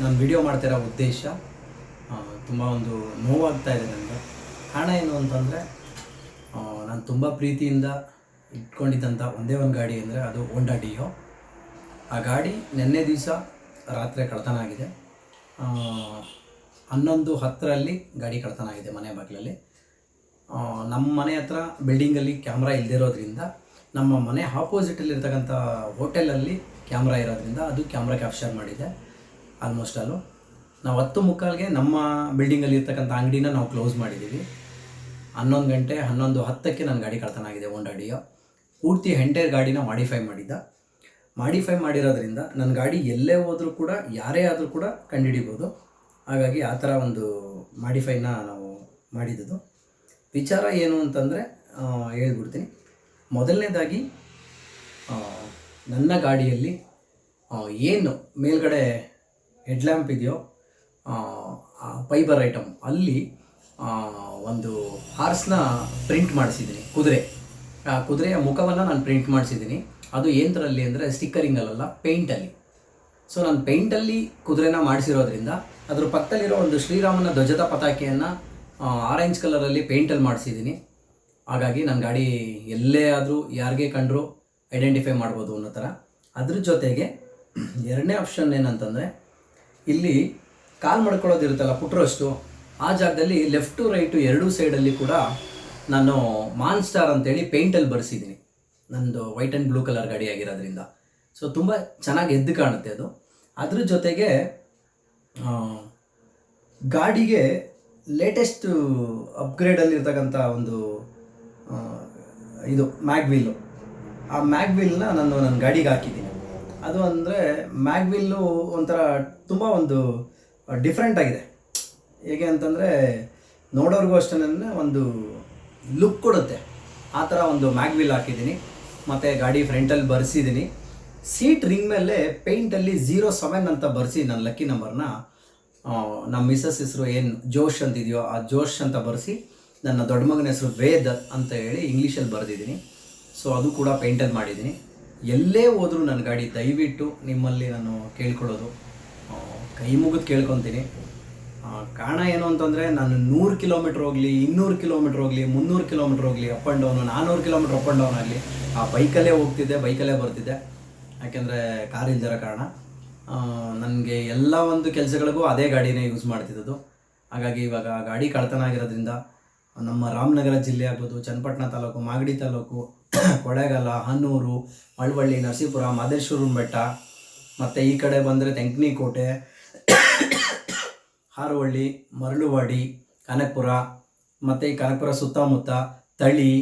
ನಾನು ವಿಡಿಯೋ ಮಾಡ್ತಿರೋ ಉದ್ದೇಶ ತುಂಬ ಒಂದು ನೋವಾಗ್ತಾ ಇದೆ ನನಗೆ ಕಾರಣ ಏನು ಅಂತಂದರೆ ನಾನು ತುಂಬ ಪ್ರೀತಿಯಿಂದ ಇಟ್ಕೊಂಡಿದ್ದಂಥ ಒಂದೇ ಒಂದು ಗಾಡಿ ಅಂದರೆ ಅದು ಹೋಂಡಾ ಡಿಯೋ ಆ ಗಾಡಿ ನಿನ್ನೆ ದಿವಸ ರಾತ್ರಿ ಕಳ್ತನ ಆಗಿದೆ. ಹನ್ನೊಂದು ಹತ್ತರಲ್ಲಿ ಗಾಡಿ ಕಳ್ತನ ಆಗಿದೆ ಮನೆ ಬಾಗಿಲಲ್ಲಿ. ನಮ್ಮ ಮನೆ ಹತ್ರ ಬಿಲ್ಡಿಂಗಲ್ಲಿ ಕ್ಯಾಮ್ರಾ ಇಲ್ಲದಿರೋದ್ರಿಂದ ನಮ್ಮ ಮನೆ ಆಪೋಸಿಟಲ್ಲಿರ್ತಕ್ಕಂಥ ಹೋಟೆಲಲ್ಲಿ ಕ್ಯಾಮ್ರಾ ಇರೋದ್ರಿಂದ ಅದು ಕ್ಯಾಮ್ರಾ ಕ್ಯಾಪ್ಚರ್ ಮಾಡಿದೆ. ಆಲ್ಮೋಸ್ಟ್ ಆಲು ನಾವು ಹತ್ತು ಮುಕ್ಕಾಲ್ಗೆ ನಮ್ಮ ಬಿಲ್ಡಿಂಗಲ್ಲಿ ಇರ್ತಕ್ಕಂಥ ಅಂಗಡಿನ ನಾವು ಕ್ಲೋಸ್ ಮಾಡಿದ್ದೀವಿ. ಹನ್ನೊಂದು ಗಂಟೆ, ಹನ್ನೊಂದು ಹತ್ತಕ್ಕೆ ನನ್ನ ಗಾಡಿ ಕಳ್ತನ ಆಗಿದೆ ಡಿಯೋ ಪೂರ್ತಿ ಎಂಟೈರ್ ಗಾಡಿನ ಮಾಡಿಫೈ ಮಾಡಿದ್ದ. ಮಾಡಿಫೈ ಮಾಡಿರೋದ್ರಿಂದ ನನ್ನ ಗಾಡಿ ಎಲ್ಲೇ ಹೋದರೂ ಕೂಡ, ಯಾರೇ ಆದರೂ ಕೂಡ ಕಂಡುಹಿಡಿಬೋದು. ಹಾಗಾಗಿ ಆ ಥರ ಒಂದು ಮಾಡಿಫೈನ ನಾವು ಮಾಡಿದ್ದು ವಿಚಾರ ಏನು ಅಂತಂದರೆ ಹೇಳ್ಬಿಡ್ತೀನಿ. ಮೊದಲನೇದಾಗಿ ನನ್ನ ಗಾಡಿಯಲ್ಲಿ ಏನು ಮೇಲ್ಗಡೆ ಹೆಡ್ಲ್ಯಾಂಪ್ ಇದೆಯೋ ಫೈಬರ್ ಐಟಮ್ ಅಲ್ಲಿ ಒಂದು ಹಾರ್ಸ್ನ ಪ್ರಿಂಟ್ ಮಾಡಿಸಿದ್ದೀನಿ. ಕುದುರೆ. ಆ ಕುದುರೆಯ ಮುಖವನ್ನು ನಾನು ಪ್ರಿಂಟ್ ಮಾಡಿಸಿದ್ದೀನಿ. ಅದು ಏನರಲ್ಲಿ ಅಂದರೆ ಸ್ಟಿಕ್ಕರಿಂಗಲ್ಲ ಪೇಂಟಲ್ಲಿ ಸೊ ನಾನು ಪೇಂಟಲ್ಲಿ ಕುದುರೆನ ಮಾಡಿಸಿರೋದ್ರಿಂದ ಅದ್ರ ಪಕ್ಕದಲ್ಲಿರೋ ಒಂದು ಶ್ರೀರಾಮನ ಧ್ವಜದ ಪತಾಕೆಯನ್ನು ಆರೆಂಜ್ ಕಲರಲ್ಲಿ ಪೇಂಟಲ್ಲಿ ಮಾಡಿಸಿದ್ದೀನಿ. ಹಾಗಾಗಿ ನನ್ನ ಗಾಡಿ ಎಲ್ಲೇ ಆದರೂ ಯಾರಿಗೆ ಕಂಡರೂ ಐಡೆಂಟಿಫೈ ಮಾಡ್ಬೋದು ಅನ್ನೋ ಥರ ಅದ್ರ ಜೊತೆಗೆ ಎರಡನೇ ಆಪ್ಷನ್ ಏನಂತಂದರೆ ಇಲ್ಲಿ ಕಾಲ್ ಮಾಡ್ಕೊಳ್ಳೋದಿರುತ್ತಲ್ಲ ಪುಟ್ರಷ್ಟು, ಆ ಜಾಗದಲ್ಲಿ ಲೆಫ್ಟು ರೈಟು ಎರಡೂ ಸೈಡಲ್ಲಿ ಕೂಡ ನಾನು ಮಾನ್ ಸ್ಟಾರ್ ಅಂತೇಳಿ ಪೇಂಟಲ್ಲಿ ಬರೆಸಿದ್ದೀನಿ. ನಂದು ವೈಟ್ ಆ್ಯಂಡ್ ಬ್ಲೂ ಕಲರ್ ಗಾಡಿ ಆಗಿರೋದ್ರಿಂದ. ಸೊ ತುಂಬ ಚೆನ್ನಾಗಿ ಎದ್ದು ಕಾಣುತ್ತೆ ಅದು. ಅದ್ರ ಜೊತೆಗೆ ಗಾಡಿಗೆ ಲೇಟೆಸ್ಟ್ ಅಪ್ಗ್ರೇಡಲ್ಲಿರ್ತಕ್ಕಂಥ ಒಂದು ಇದು ಮ್ಯಾಗ್ವಿಲ್ಲು ಆ ಮ್ಯಾಗ್ವಿಲ್ನ ನಾನು ನನ್ನ ಗಾಡಿಗೆ ಹಾಕಿದ್ದೀನಿ. ಅದು ಅಂದರೆ ಮ್ಯಾಗ್ವಿಲ್ಲು ಒಂಥರ ತುಂಬ ಒಂದು ಡಿಫ್ರೆಂಟ್ ಆಗಿದೆ. ಹೇಗೆ ಅಂತಂದರೆ, ನೋಡೋರಿಗೂ ಅಷ್ಟೇ ಒಂದು ಲುಕ್ ಕೊಡುತ್ತೆ. ಆ ಥರ ಒಂದು ಮ್ಯಾಗ್ವಿಲ್ ಹಾಕಿದ್ದೀನಿ. ಮತ್ತು ಗಾಡಿ ಫ್ರಂಟಲ್ಲಿ ಬರ್ಸಿದ್ದೀನಿ. ಸೀಟ್ ರಿಂಗ್ ಮೇಲೆ ಪೇಂಟಲ್ಲಿ ಝೀರೋ ಸೆವೆನ್ ಅಂತ ಬರೆಸಿ ನನ್ನ ಲಕ್ಕಿ ನಂಬರ್ನ ನಮ್ಮ ಮಿಸಸ್ ಹೆಸರು ಏನು ಜೋಶ್ ಅಂತಿದೆಯೋ, ಆ ಜೋಶ್ ಅಂತ ಬರೆಸಿ ನನ್ನ ದೊಡ್ಡ ಮಗನ ಹೆಸರು ವೇದ್ ಅಂತ ಹೇಳಿ ಇಂಗ್ಲೀಷಲ್ಲಿ ಬರೆದಿದ್ದೀನಿ. ಸೊ ಅದು ಕೂಡ ಪೇಂಟಲ್ಲಿ ಮಾಡಿದ್ದೀನಿ. ಎಲ್ಲೇ ಹೋದರೂ ನನ್ನ ಗಾಡಿ ದಯವಿಟ್ಟು ನಿಮ್ಮಲ್ಲಿ ನಾನು ಕೇಳ್ಕೊಳ್ಳೋದು. ಕೈ ಮುಗಿದು ಕೇಳ್ಕೊತೀನಿ. ಕಾರಣ ಏನು ಅಂತಂದರೆ ನಾನು ನೂರು ಕಿಲೋಮೀಟ್ರ್ ಹೋಗಲಿ, ಇನ್ನೂರು ಕಿಲೋಮೀಟ್ರ್ ಹೋಗಲಿ, ಮುನ್ನೂರು ಕಿಲೋಮೀಟ್ರ್ ಹೋಗಲಿ ಅಪ್ ಆ್ಯಂಡ್ ಡೌನು ನಾನ್ನೂರು ಕಿಲೋಮೀಟ್ರ್ ಅಪ್ ಆ್ಯಂಡ್ ಡೌನ್ ಆಗಲಿ, ಆ ಬೈಕಲ್ಲೇ ಹೋಗ್ತಿದ್ದೆ, ಬೈಕಲ್ಲೇ ಬರ್ತಿದ್ದೆ. ಯಾಕೆಂದರೆ ಕಾರ್ ಇಲ್ದಿರೋ ಕಾರಣ. ನನಗೆ ಎಲ್ಲ ಒಂದು ಕೆಲಸಗಳಿಗೂ ಅದೇ ಗಾಡಿನೇ ಯೂಸ್ ಮಾಡ್ತಿದ್ದದು ಹಾಗಾಗಿ ಇವಾಗ ಗಾಡಿ ಕಳ್ತನ ಆಗಿರೋದ್ರಿಂದ ನಮ್ಮ ರಾಮನಗರ ಜಿಲ್ಲೆ ಆಗ್ಬೋದು, ಚನ್ನಪಟ್ಟಣ ತಾಲೂಕು, ಮಾಗಡಿ ತಾಲೂಕು, ಕೊಳೆಗಾಲ ಹನ್ನೂರು ಮಳವಳ್ಳಿ, ನರಸೀಪುರ ಮಾದೇಶ್ವರನ ಬೆಟ್ಟ ಮತ್ತು ಈ ಕಡೆ ಬಂದರೆ ತೆಂಕನಿಕೋಟೆ ಹಾರುವಳ್ಳಿ, ಮರಳುವಾಡಿ, ಕನಕಪುರ, ಮತ್ತು ಈ ಕನಕಪುರ ಸುತ್ತಮುತ್ತ ತಳಿ,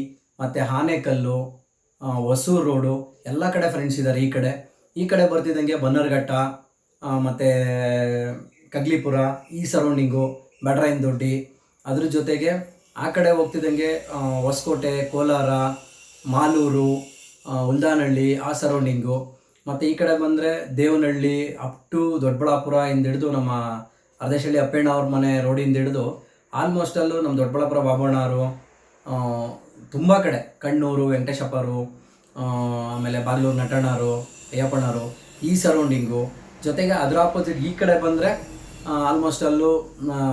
ಮತ್ತು ಆನೆಕಲ್ಲು ಹೊಸೂರು ರೋಡು, ಎಲ್ಲ ಕಡೆ ಫ್ರೆಂಡ್ಸ್ ಇದ್ದಾರೆ ಈ ಕಡೆ. ಈ ಕಡೆ ಬರ್ತಿದ್ದಂಗೆ ಬನ್ನರ್ಘಟ್ಟ ಮತ್ತು ಕಗ್ಲಿಪುರ, ಈ ಸರೌಂಡಿಂಗು ಬ್ಯಾಡ್ರಾಯನ್ ದೊಡ್ಡಿ ಅದ್ರ ಜೊತೆಗೆ ಆ ಕಡೆ ಹೋಗ್ತಿದ್ದಂಗೆ ಹೊಸಕೋಟೆ, ಕೋಲಾರ, ಮಾಲೂರು ಉಲ್ದಾನಹಳ್ಳಿ, ಆ ಸರೌಂಡಿಂಗು ಮತ್ತು ಈ ಕಡೆ ಬಂದರೆ ದೇವನಹಳ್ಳಿ ಅಪ್ ಟು ದೊಡ್ಡಬಳ್ಳಾಪುರ ಇಂದ ಹಿಡಿದು ನಮ್ಮ ಅರ್ಧೇಶಳ್ಳಿ ಅಪ್ಪಣ್ಣ ಅವ್ರ ಮನೆ ರೋಡಿಂದ ಹಿಡಿದು ಆಲ್ಮೋಸ್ಟ್ ಅಲ್ಲೂ ನಮ್ಮ ದೊಡ್ಡಬಳ್ಳಾಪುರ ಬಾಬಣ್ಣವರು ತುಂಬ ಕಡೆ. ಕಣ್ಣೂರು, ವೆಂಕಟೇಶಪ್ಪರು ಆಮೇಲೆ ಬಾಗ್ಲೂರು ನಟಣ್ಣರು, ಅಯ್ಯಪ್ಪಣ್ಣರು ಈ ಸರೌಂಡಿಂಗು ಜೊತೆಗೆ ಅದರ ಆಪೋಸಿಟ್ ಈ ಕಡೆ ಬಂದರೆ ಆಲ್ಮೋಸ್ಟ್ ಅಲ್ಲೂ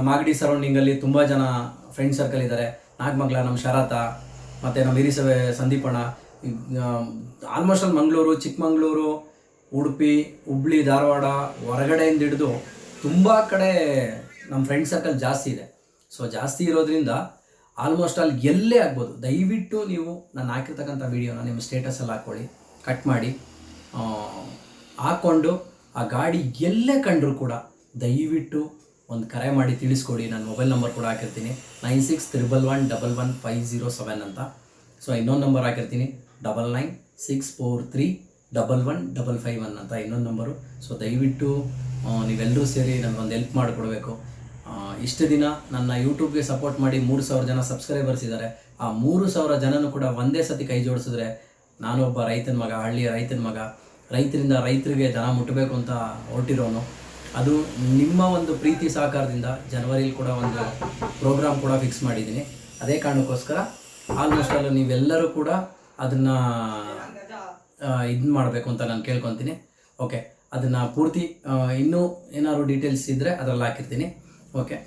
ಮಾಗಡಿ ಸರೌಂಡಿಂಗಲ್ಲಿ ತುಂಬ ಜನ ಫ್ರೆಂಡ್ ಸರ್ಕಲ್ ಇದ್ದಾರೆ ನಾಗಮಂಗ್ಲ ನಮ್ಮ ಶರತ, ಮತ್ತು ನಮ್ಮ ಹಿರಿಸವೆ ಸಂದೀಪಣ್ಣ. ಆಲ್ಮೋಸ್ಟ್ ಅಲ್ಲಿ ಮಂಗಳೂರು, ಚಿಕ್ಕಮಗಳೂರು, ಉಡುಪಿ, ಹುಬ್ಳಿ, ಧಾರವಾಡ ಹೊರಗಡೆಯಿಂದ ಹಿಡಿದು ತುಂಬ ಕಡೆ ನಮ್ಮ ಫ್ರೆಂಡ್ ಸರ್ಕಲ್ ಜಾಸ್ತಿ ಇದೆ. ಸೊ ಜಾಸ್ತಿ ಇರೋದ್ರಿಂದ ಆಲ್ಮೋಸ್ಟ್ ಅಲ್ಲಿ ಎಲ್ಲೇ ಆಗ್ಬೋದು. ದಯವಿಟ್ಟು ನೀವು ನಾನು ಹಾಕಿರ್ತಕ್ಕಂಥ ವೀಡಿಯೋನ ನಿಮ್ಮ ಸ್ಟೇಟಸಲ್ಲಿ ಹಾಕ್ಕೊಳ್ಳಿ ಕಟ್ ಮಾಡಿ ಹಾಕ್ಕೊಂಡು ಆ ಗಾಡಿ ಎಲ್ಲೇ ಕಂಡರೂ ಕೂಡ ದಯವಿಟ್ಟು ಒಂದು ಕರೆ ಮಾಡಿ ತಿಳಿಸ್ಕೊಡಿ. ನನ್ನ ಮೊಬೈಲ್ ನಂಬರ್ ಕೂಡ ಹಾಕಿರ್ತೀನಿ. Nine six triple one double one five zero seven ಅಂತ. ಸೊ ಇನ್ನೊಂದು ನಂಬರ್ ಹಾಕಿರ್ತೀನಿ. Double nine six four three double one double five one ಅಂತ ಇನ್ನೊಂದು ನಂಬರು. ಸೊ ದಯವಿಟ್ಟು ನೀವೆಲ್ಲರೂ ಸೇರಿ ನನಗೊಂದು ಹೆಲ್ಪ್ ಮಾಡಿಕೊಡ್ಬೇಕು. ಇಷ್ಟು ದಿನ ನನ್ನ ಯೂಟ್ಯೂಬ್ಗೆ ಸಪೋರ್ಟ್ ಮಾಡಿ ಮೂರು ಸಾವಿರ ಜನ ಸಬ್ಸ್ಕ್ರೈಬರ್ಸ್ ಇದ್ದಾರೆ. ಆ ಮೂರು ಸಾವಿರ ಜನನೂ ಕೂಡ ಒಂದೇ ಸತಿ ಕೈ ಜೋಡಿಸಿದ್ರೆ ನಾನು ಒಬ್ಬ ರೈತನ ಮಗ, ಹಳ್ಳಿಯ ರೈತನ ಮಗ, ರೈತರಿಂದ ರೈತರಿಗೆ ಜನ ಮುಟ್ಟಬೇಕು ಅಂತ ಹೊರಟಿರೋನು. ಅದು ನಿಮ್ಮ ಒಂದು ಪ್ರೀತಿ ಸಹಕಾರದಿಂದ ಜನವರಿಲಿ ಕೂಡ ಒಂದು ಪ್ರೋಗ್ರಾಮ್ ಕೂಡ ಫಿಕ್ಸ್ ಮಾಡಿದ್ದೀನಿ. ಅದೇ ಕಾರಣಕ್ಕೋಸ್ಕರ ಆಲ್ಮೋಸ್ಟ್ ಅಲ್ಲ ನೀವೆಲ್ಲರೂ ಕೂಡ ಅದನ್ನು ಇದು ಮಾಡಬೇಕು ಅಂತ ನಾನು ಕೇಳ್ಕೊತೀನಿ. ಓಕೆ ಅದನ್ನು ಪೂರ್ತಿ ಇನ್ನೂ ಏನಾದ್ರು ಡೀಟೇಲ್ಸ್ ಇದ್ದರೆ ಅದರಲ್ಲಿ ಹಾಕಿರ್ತೀನಿ. ಓಕೆ